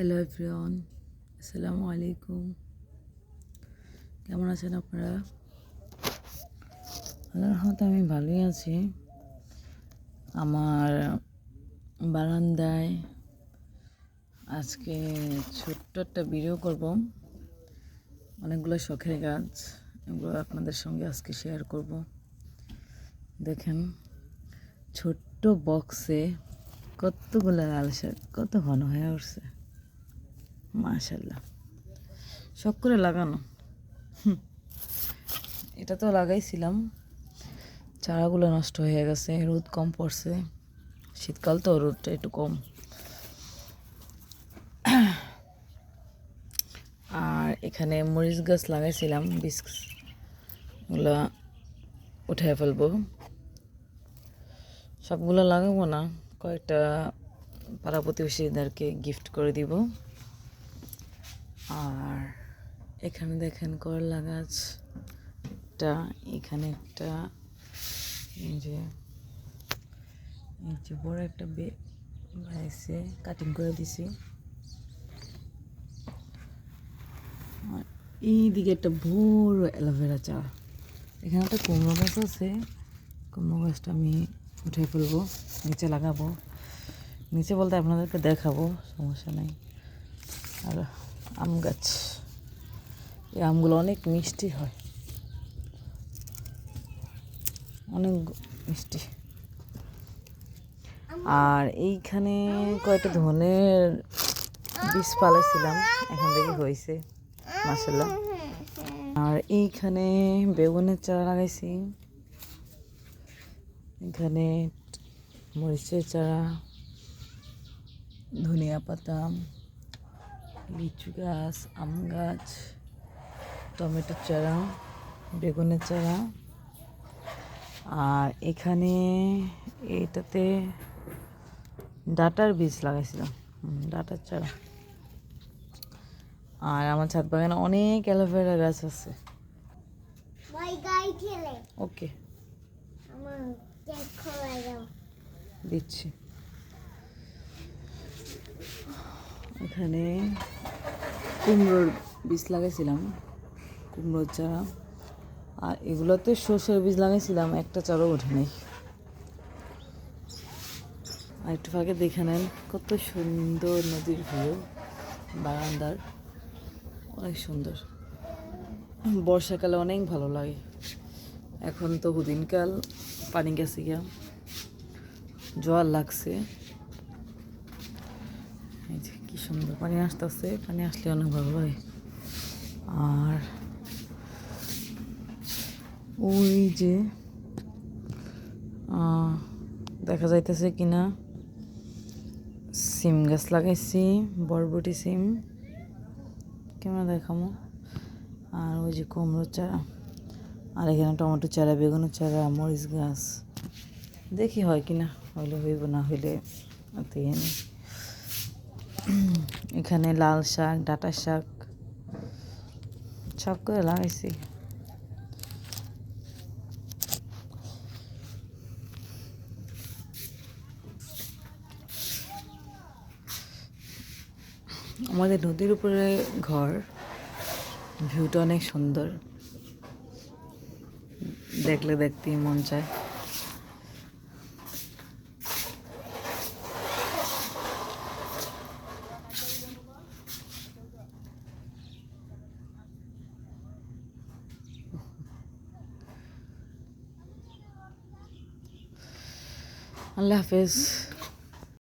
Hello everyone আসসালামু আলাইকুম কেমন আছেন আপনারা? আল্লাহর রহমতে আমি ভালোই আছি। আমার বারান্দায় আজকে ছোট্ট একটা ভিডিও করব। অনেকগুলো শখের গাছ, এগুলো আপনাদের সঙ্গে আজকে শেয়ার করব। দেখেন, ছোট্ট বক্সে কতগুলো লাল শাক, কত ঘন হয়ে উঠছে। মাশাল্লাহ শখ করে লাগানো। এটা তো লাগাইছিলাম। চারাগুলো নষ্ট হয়ে গেছে, রোদ কম পড়ছে। শীতকাল তো রোদটা একটু কম। আর এখানে মরিচ গাছ লাগাইছিলাম বীজ ওগুলো উঠে ফেলব। সবগুলো লাগাবো না, কয়েকটা পাড়া প্রতিবেশীদেরকে গিফট করে দিব। আর এখানে দেখেন করলা গাছ। একটা, এখানে একটা, এই যে এই যে বড় একটা বে কাটিং করে দিছি। আর এই একটা বড় অ্যালোভেরা চারা এখানে একটা কুমড়ো গাছ আছে। কুমড়ো গাছটা আমি উঠে ফেলব, নিচে লাগাবো। নিচে বলতে আপনাদেরকে দেখাবো, সমস্যা নেই। আর আম গাছ। এই আমগুলো অনেক মিষ্টি হয়। অনেক মিষ্টি। আর এইখানে কয়েকটা ধনের বীজ পালাইছিলাম। এখান থেকে হয়েছে। মাসাল্লাহ আর এইখানে বেগুনের চারা লাগাইছি। এখানে মরিচের চারা, ধনিয়া পাতা। লিচু গাছ আম গাছ টমেটোর চারা বেগুনের চারা। আর এখানে এটাতে ডাটার বীজ লাগাইছিলাম হুম, ডাটার চারা। আর আমার ছাদ বাগানে অনেক অ্যালোভেরা গাছ আছে। ওকে। দিচ্ছি। এখানে কুমড়োর বীজ লাগাইছিলাম, কুমড়োর চারা। আর এগুলোতে সর্ষের বীজ লাগাইছিলাম, একটা চারও ওঠে নাই। আর একটু ফাঁকে দেখে নেন, কত সুন্দর নদীর ভিউ, বারান্দার। অনেক সুন্দর। বর্ষাকালে অনেক ভালো লাগে। এখন তো হুদিনকাল, পানি গেছে গিয়া। জল লাগছে। সুন্দর পানি আসতেছে, পানি আসলে অনেক ভালো লাগে। আর ওই যে দেখা যাইতেছে কিনা, সিম গাছ লাগাইছি, বরবটি সিম। কেমন দেখামো? আর ওই যে কুমড়ো চারা, আর এখানে টমেটো চারা, বেগুনের চারা, মরিচ গাছ। দেখি হয় কিনা, হইলে হইব, না হইলে নেই। এখানে লাল শাক, ডাটা শাক, সব করে লাগাইছি। আমাদের নদীর উপরে ঘর, ভিউটা অনেক সুন্দর। দেখলে দেখতেই মন চায়। আল্লাহ হাফেজ।